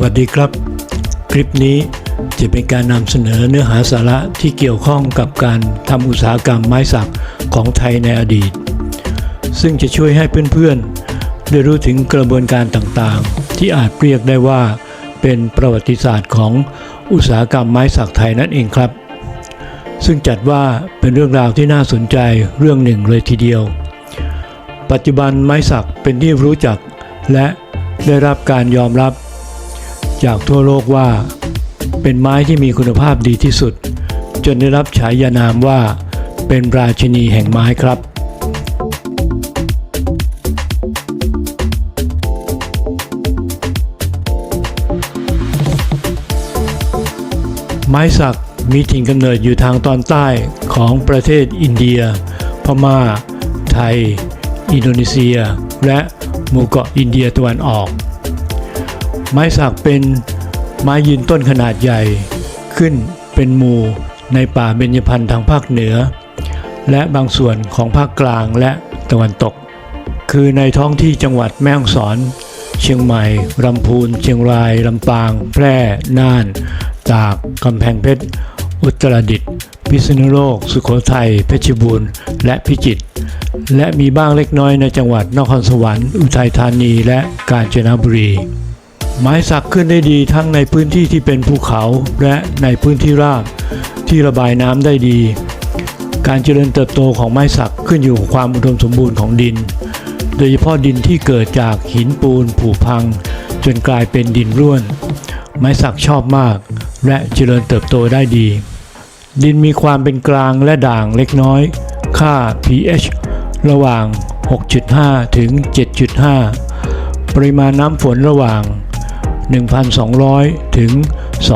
วัสดีครับ คลิปนี้จะเป็นการนำเสนอเนื้อหาสาระที่เกี่ยวข้องกับการทำอุตสาหกรรมไม้สักของไทยในอดีต ซึ่งจะช่วยให้เพื่อนๆ ได้รู้ถึงกระบวนการต่างๆ ที่อาจเรียกได้ว่า เป็นประวัติศาสตร์ของอุตสาหกรรมไม้สักไทยนั่นเองครับ ซึ่งจัดว่าเป็นเรื่องราวที่น่าสนใจเรื่องหนึ่งเลยทีเดียว ปัจจุบันไม้สักเป็นที่รู้จักและได้รับการยอมรับ จากทั่วโลกว่า เป็นไม้ที่มีคุณภาพดีที่สุด จนได้รับฉายานามว่า เป็นราชินีแห่งไม้ครับไม้สักมีถิ่นกำเนิดอยู่ทางตอนใต้ของประเทศอินเดีย พม่า ไทย อินโดนีเซีย และหมู่เกาะอินเดียตะวันออก ไม้สักเป็นไม้ยืนต้นขนาดใหญ่ ขึ้นเป็นหมู่ในป่าเบญจพรรณทางภาคเหนือ และบางส่วนของภาคกลางและตะวันตก คือในท้องที่จังหวัดแม่ฮ่องสอน เชียงใหม่ลำพูน เชียงรายลำปาง แพร่น่าน ตากกำแพงเพชร อุตรดิตถ์พิษณุโลก สุโขทัย เพชรบูรณ์ และพิจิตรและมีบ้างเล็กน้อยในจังหวัดนครสวรรค์ อุทัยธานี และกาญจนบุรี ไม้สักขึ้นได้ดีทั้งในพื้นที่ที่เป็นภูเขาและในพื้นที่ราบที่ระบายน้ำได้ดี การเจริญเติบโตของไม้สักขึ้นอยู่กับความอุดมสมบูรณ์ของดิน โดยเฉพาะดินที่เกิดจากหินปูนผุพัง จนกลายเป็นดินร่วน ไม้สักชอบมาก และเจริญเติบโตได้ดี ดินมีความเป็นกลางและด่างเล็กน้อย ค่า pH ระหว่าง 6.5 ถึง 7.5 ปริมาณน้ำฝนระหว่าง 1,200 ถึง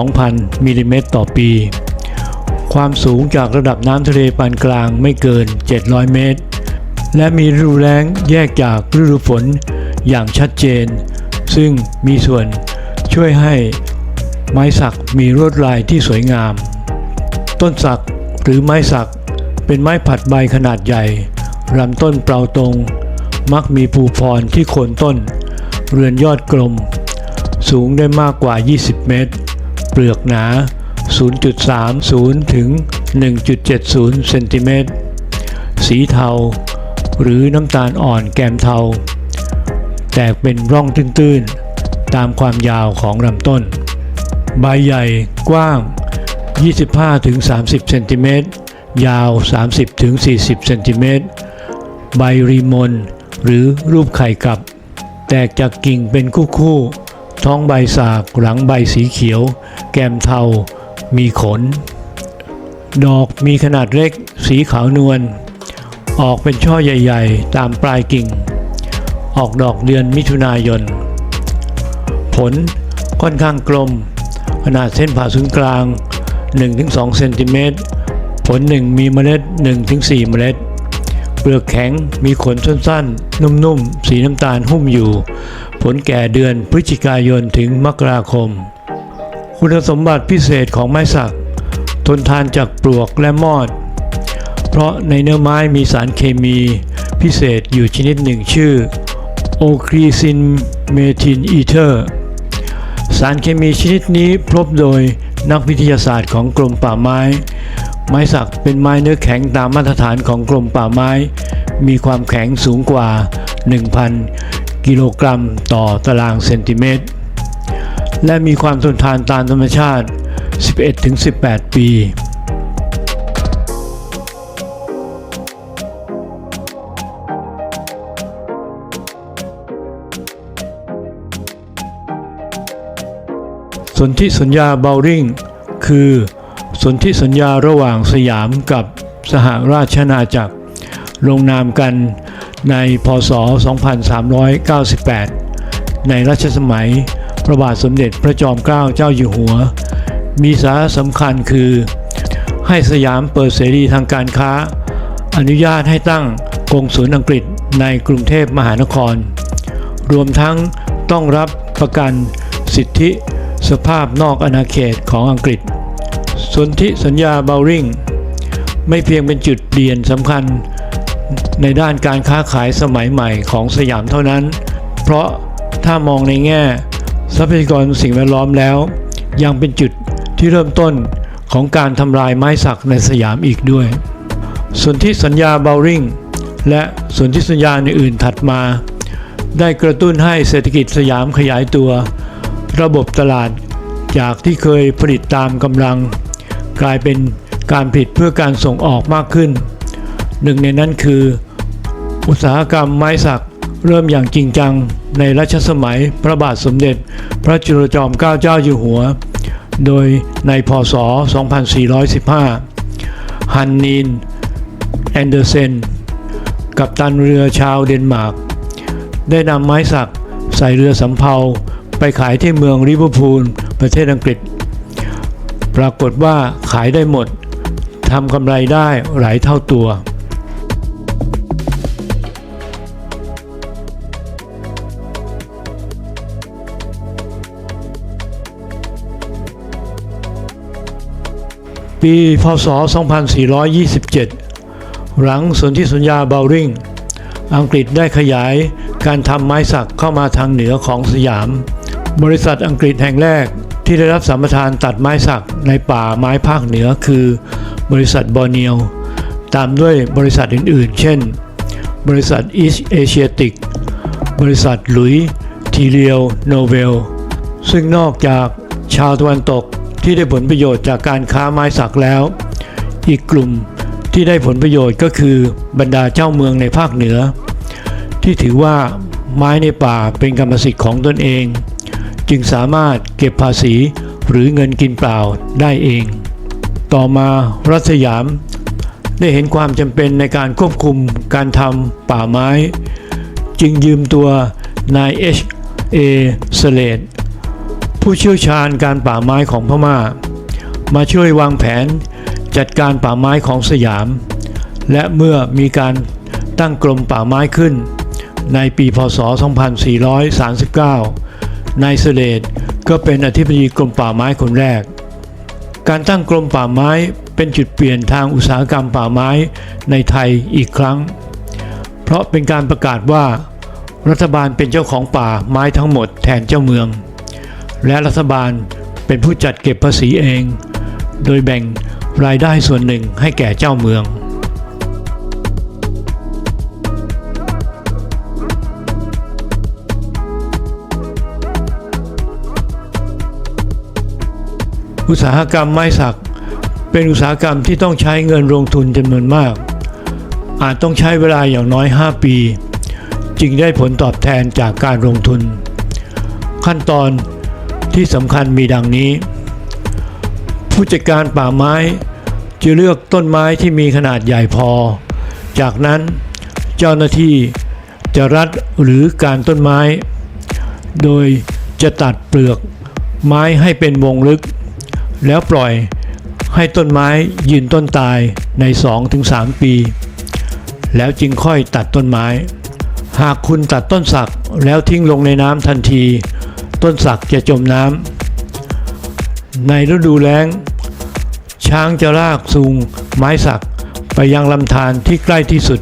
2,000 มิลลิเมตรต่อปี ความสูงจากระดับน้ำทะเลปานกลางไม่เกิน 700 เมตร และมีฤดูแล้งแยกจากฤดูฝนอย่างชัดเจน ซึ่งมีส่วนช่วยให้ไม้สักมีลวดลายที่สวยงาม ต้นสักหรือไม้สักเป็นไม้ผัดใบขนาดใหญ่ลำต้นเปล่าตรง มักมีภูพรที่โคนต้น เรือนยอดกลม สูงได้มากกว่า 20 เมตร เปลือกหนา 0.30 ถึง 1.70 เซนติเมตร สีเทา หรือน้ำตาลอ่อนแกมเทา แตกเป็นร่องตื้นๆ ตามความยาวของลำต้น ใบใหญ่กว้าง 25-30 เซนติเมตร ยาว 30-40 เซนติเมตร ใบรีมนหรือรูปไข่กับ แตกจากกิ่งเป็นคู่ๆ ท้องใบสากหลังใบสีเขียว แกมเทา มีขน ดอกมีขนาดเล็ก สีขาวนวล ออกเป็นช่อใหญ่ ๆ ตามปลายกิ่ง ออกดอกเดือนมิถุนายน ผลค่อนข้างกลม ขนาดเส้นผ่าศูนย์กลาง 1-2 เซนติเมตร ผลหนึ่งมีเมล็ด 1-4 เมล็ด เปลือกแข็ง มีขนสั้นๆ นุ่มๆ สีน้ำตาลหุ้มอยู่ ผลแก่เดือนพฤศจิกายนถึงมกราคม คุณสมบัติพิเศษของไม้สัก ทนทานจากปลวกและมอด เพราะในเนื้อไม้มีสารเคมีพิเศษอยู่ชนิดหนึ่งชื่อโอครีซินเมทินอีเทอร์ สารเคมีชนิดนี้พบโดยนักวิทยาศาสตร์ของกรมป่าไม้ ไม้สักเป็นไม้เนื้อแข็งตามมาตรฐานของกรมป่าไม้ มีความแข็งสูงกว่า1,000 กิโลกรัมต่อตารางเซนติเมตร และมีความทนทานตามธรรมชาติ 11-18 ปีสนธิสัญญาเบลริงคือสนธิสัญญาระหว่างสยามกับสหราชอาณาจักร ลงนามกัน ในพศ 2398 ในรัชสมัย พระบาทสมเด็จพระจอมเกล้าเจ้าอยู่หัว มีสาระสำคัญคือ ให้สยามเปิดเสรีทางการค้า อนุญาตให้ตั้งกงศูนย์อังกฤษในกรุงเทพมหานคร รวมทั้งต้องรับประกันสิทธิสภาพนอกอาณาเขตของอังกฤษ สนธิสัญญาเบลริงไม่เพียงเป็นจุดเปลี่ยนสำคัญ ในด้านการค้าขายสมัยใหม่ของสยามเท่านั้น เพราะถ้ามองในแง่ ทรัพยากรสิ่งแวดล้อมแล้ว ยังเป็นจุดที่เริ่มต้นของการทำลายไม้สักในสยามอีกด้วย ส่วนที่สัญญาเบลริงและส่วนที่สัญญาอื่นๆถัดมา ได้กระตุ้นให้เศรษฐกิจสยามขยายตัว ระบบตลาดจากที่เคยผลิตตามกำลัง กลายเป็นการผลิตเพื่อการส่งออกมากขึ้น หนึ่งในนั้นคือ อุตสาหกรรมไม้สักเริ่มอย่างจริงจังในรัชสมัยพระบาทสมเด็จ พระจุลจอมเกล้าเจ้าอยู่หัว โดยในพศ 2415 ฮันนีน แอนเดอร์เซน กัปตันเรือชาวเดนมาร์ก ได้นำไม้สักใส่เรือสำเภาไปขายที่เมืองลิเวอร์พูลประเทศอังกฤษ ปรากฏว่าขายได้หมดทำกำไรได้หลายเท่าตัว ปีพศ 2427 หลังสนธิสัญญาเบลริง อังกฤษได้ขยายการทำไม้สักเข้ามาทางเหนือของสยาม บริษัทอังกฤษแห่งแรกที่ได้รับสัมปทานตัดไม้สักในป่าไม้ภาคเหนือคือบริษัทบอร์เนียว ตามด้วยบริษัทอื่นๆ เช่น บริษัท East Asiatic บริษัทหลุยทีเรียลโนเวล ซึ่งนอกจากชาวตะวันตก ที่ได้ผลประโยชน์จากการค้าไม้สักแล้ว อีกกลุ่มที่ได้ผลประโยชน์ก็คือบรรดาเจ้าเมืองในภาคเหนือ ที่ถือว่าไม้ในป่าเป็นกรรมสิทธิ์ของตนเอง จึงสามารถเก็บภาษีหรือเงินกินเปล่าได้เอง ต่อมารัฐสยาม ได้เห็นความจำเป็นในการควบคุมการทำป่าไม้ จึงยืมตัวนายเอชเอสเลด ผู้เชี่ยวชาญการป่าไม้ของพม่า มาช่วยวางแผนจัดการป่าไม้ของสยาม และเมื่อมีการตั้งกรมป่าไม้ขึ้น ในปีพศ 2439 นายเสเลดก็เป็นอธิบดีกรมป่าไม้คนแรก การตั้งกรมป่าไม้เป็นจุดเปลี่ยนทางอุตสาหกรรมป่าไม้ในไทยอีกครั้ง เพราะเป็นการประกาศว่า รัฐบาลเป็นเจ้าของป่าไม้ทั้งหมดแทนเจ้าเมือง และรัฐบาลเป็นผู้จัดเก็บภาษีเอง โดยแบ่งรายได้ส่วนหนึ่งให้แก่เจ้าเมือง อุตสาหกรรมไม้สัก เป็นอุตสาหกรรมที่ต้องใช้เงินลงทุนจำนวนมาก อาจต้องใช้เวลาอย่างน้อย 5 ปี จึงได้ผลตอบแทนจากการลงทุน ขั้นตอน ที่สำคัญมีดังนี้ ผู้จัดการป่าไม้จะเลือกต้นไม้ที่มีขนาดใหญ่พอ จากนั้นเจ้าหน้าที่จะรัดหรือการต้นไม้ โดยจะตัดเปลือกไม้ให้เป็นวงลึก แล้วปล่อยให้ต้นไม้ยืนต้นตายใน 2-3 ปี แล้วจึงค่อยตัดต้นไม้ หากคุณตัดต้นสักแล้วทิ้งลงในน้ำทันที ต้นสักจะจมน้ำในฤดูแล้ง ช้างจะลากซูงไม้สักไปยังลำธารที่ใกล้ที่สุด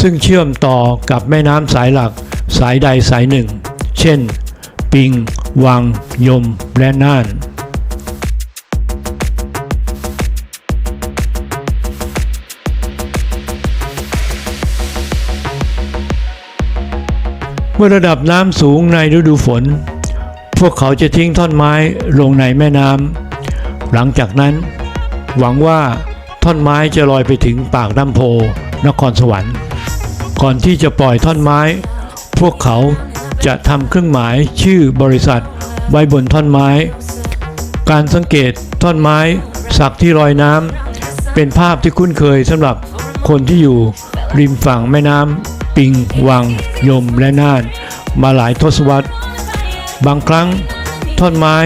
ซึ่งเชื่อมต่อกับแม่น้ำสายหลักสายใดสายหนึ่ง เช่น ปิง วัง ยม และน่านเมื่อระดับน้ำสูงในฤดูฝน พวกเขาจะทิ้งท่อนไม้ลงในแม่น้ำหลังจากนั้น หวังว่าท่อนไม้จะลอยไปถึงปากน้ำโพนครสวรรค์ ก่อนที่จะปล่อยท่อนไม้ พวกเขาจะทำเครื่องหมายชื่อบริษัทไว้บนท่อนไม้ การสังเกตท่อนไม้สักที่ลอยน้ำเป็นภาพที่คุ้นเคยสำหรับคนที่อยู่ริมฝั่งแม่น้ำปิงวัง ยมและน่าน มาหลายทศวรรษ บางครั้งท่อนไม้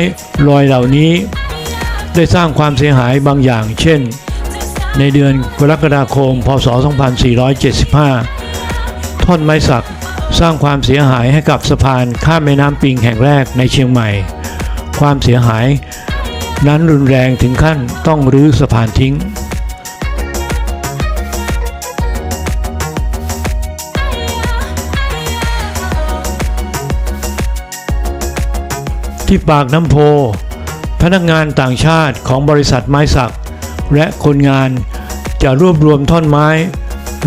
ลอยเหล่านี้ ได้สร้างความเสียหายบางอย่าง เช่น ในเดือนกรกฎาคม พศ 2475 ท่อนไม้สักสร้างความเสียหายให้กับสะพานข้ามแม่น้ำปิงแห่งแรกในเชียงใหม่ ความเสียหาย นั้นรุนแรงถึงขั้นต้องรื้อสะพานทิ้ง ที่ปากน้ำโพ พนักงานต่างชาติของบริษัทไม้สัก และคนงานจะรวบรวมท่อนไม้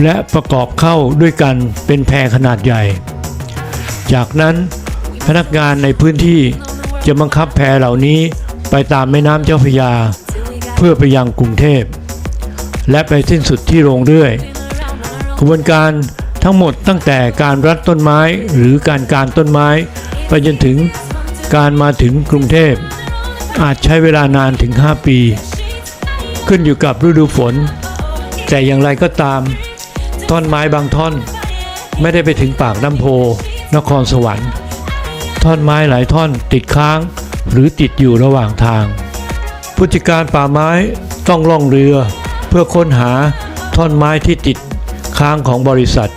และประกอบเข้าด้วยกันเป็นแพรขนาดใหญ่ จากนั้นพนักงานในพื้นที่จะบังคับแพเหล่านี้ไปตามแม่น้ำเจ้าพระยา เพื่อไปยังกรุงเทพ และไปสิ้นสุดที่โรงเรื่อยกระบวนการทั้งหมดตั้งแต่การรัดต้นไม้หรือการการต้นไม้ ไปจนถึง การมาถึงกรุงเทพ อาจใช้เวลานานถึง 5 ปี ขึ้นอยู่กับฤดูฝน แต่อย่างไรก็ตาม ท่อนไม้บางท่อน ไม่ได้ไปถึงปากน้ำโพ นครสวรรค์ ท่อนไม้หลายท่อนติดค้างหรือติดอยู่ระหว่างทาง ผู้จัดการป่าไม้ต้องล่องเรือเพื่อค้นหาท่อนไม้ที่ติดค้างของบริษัท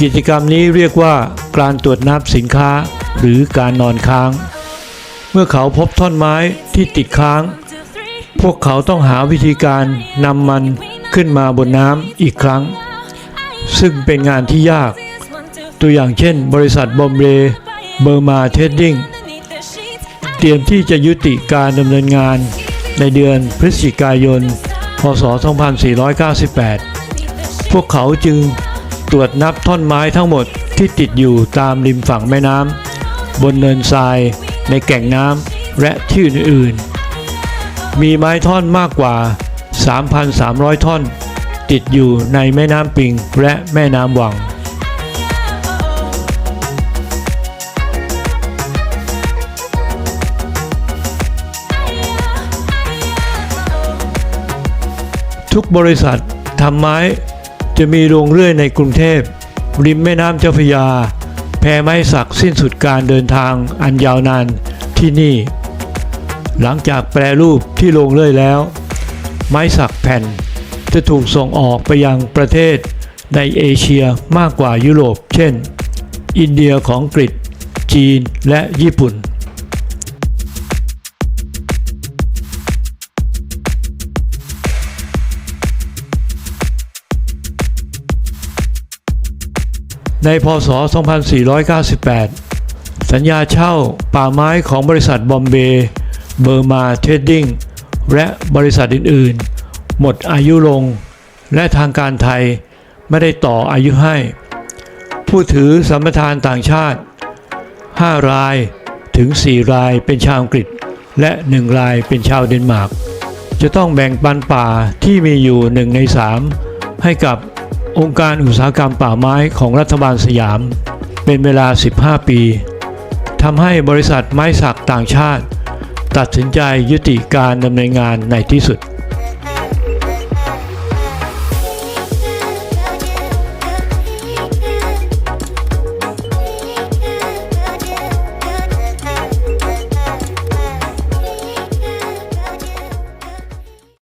กิจกรรมนี้เรียกว่าการตรวจนับสินค้า หรือการนอนค้าง เมื่อเขาพบท่อนไม้ที่ติดค้าง พวกเขาต้องหาวิธีการนำมันขึ้นมาบนน้ำอีกครั้ง ซึ่งเป็นงานที่ยาก ตัวอย่างเช่น บริษัทบอมเบเบอร์มาเทดดิ้งเตรียมที่จะยุติการดำเนินงานในเดือนพฤศจิกายน พศ 2498 พวกเขาจึงตรวจนับท่อนไม้ทั้งหมดที่ติดอยู่ตามริมฝั่งแม่น้ำ บนเนินทราย ในแก่งน้ำและที่อื่นๆ มีไม้ท่อนมากกว่า 3,300 ท่อน ติดอยู่ในแม่น้ำปิงและแม่น้ำวังทุกบริษัททำไม้จะมีโรงเรื่อยในกรุงเทพ ริมแม่น้ำเจ้าพระยา พไม้สักสิ้นสุดการเดินทางอันยาวนานที่นี่ หลังจากแปรรูปที่โรงเรื่อยแล้ว ไม้สักแผ่นจะถูกส่งออกไปยังประเทศในเอเชียมากกว่ายุโรป เช่น อินเดียของอังกฤษ จีนและญี่ปุ่น ในพศ 2498 สัญญาเช่าป่าไม้ของบริษัทบอมเบย์เบอร์มาเทรดดิ้งและบริษัทอื่นๆ หมดอายุลง และทางการไทยไม่ได้ต่ออายุให้ ผู้ถือสัมปทานต่างชาติ 5 รายถึง 4 รายเป็นชาวอังกฤษ และ 1 รายเป็นชาวเดนมาร์กจะต้องแบ่งปันป่าที่มีอยู่ 1 ใน 3 ให้กับ องค์การอุตสาหกรรมป่าไม้ของรัฐบาลสยาม เป็นเวลา 15 ปีทำให้บริษัทไม้สักต่างชาติ ตัดสินใจยุติการดำเนินงานในที่สุด